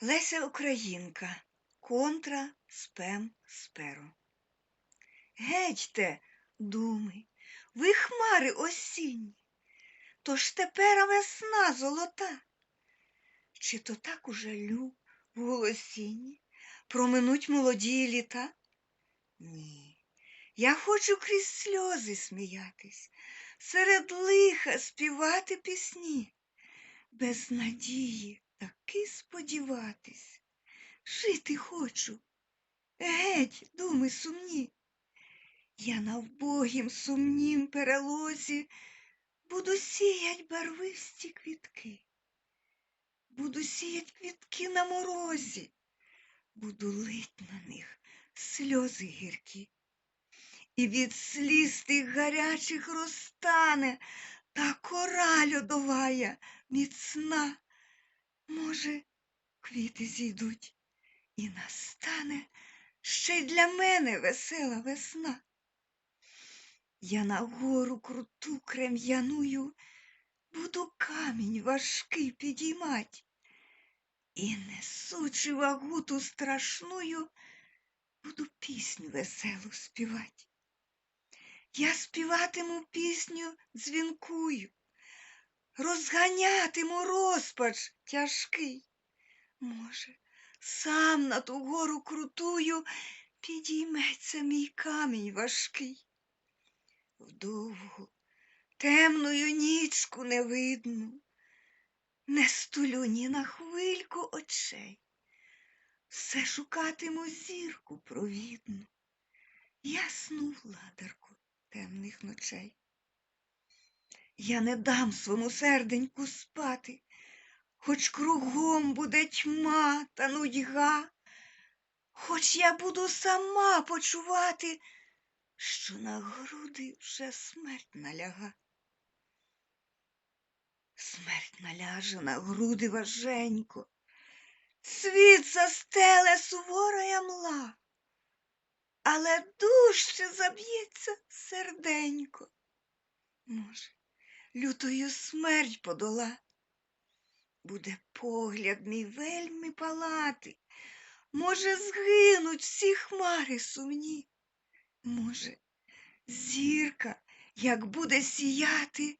Леся Українка, контра спем сперо. Гетьте, думи, ви хмари осінні, то ж тепер весна золота. Чи то так уже лю в голосінні проминуть молоді літа? Ні, я хочу крізь сльози сміятись, серед лиха співати пісні, без надії таки сподіватись. Жити хочу, геть, думи сумні. Я на вбогім сумнім перелозі буду сіять барвисті квітки, буду сіять квітки на морозі, буду лить на них сльози гіркі. І від сліз тих гарячих розтане та кора льодовая міцна. Може, квіти зійдуть, і настане ще й для мене весела весна. Я на гору круту крем'яную буду камінь важкий підіймать, і, несучи вагу ту страшную, буду пісню веселу співать. Я співатиму пісню дзвінкую, розганятиму розпач тяжкий. Може, сам на ту гору крутую підійметься мій камінь важкий. Вдовгу, темною нічку невидну, не стулю ні на хвильку очей, все шукатиму зірку провідну, ясну владарку темних ночей. Я не дам свому серденьку спати, хоч кругом буде тьма та нудьга, хоч я буду сама почувати, що на груди вже смерть наляга. Смерть наляже на груди важенько, світ застеле сувора мла, але дужче заб'ється серденько. Може, лютою смерть подола, буде погляд мій вельми палати, може, згинуть всі хмари сумні. Може, зірка, як буде сіяти,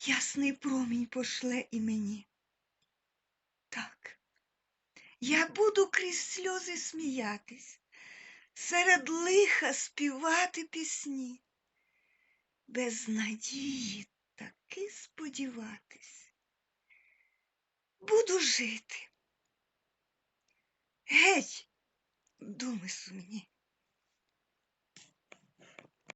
ясний промінь пошле і мені. Так, я буду крізь сльози сміятись, серед лиха співати пісні, без надії сподіватись. Буду жити. Геть, думи сумні.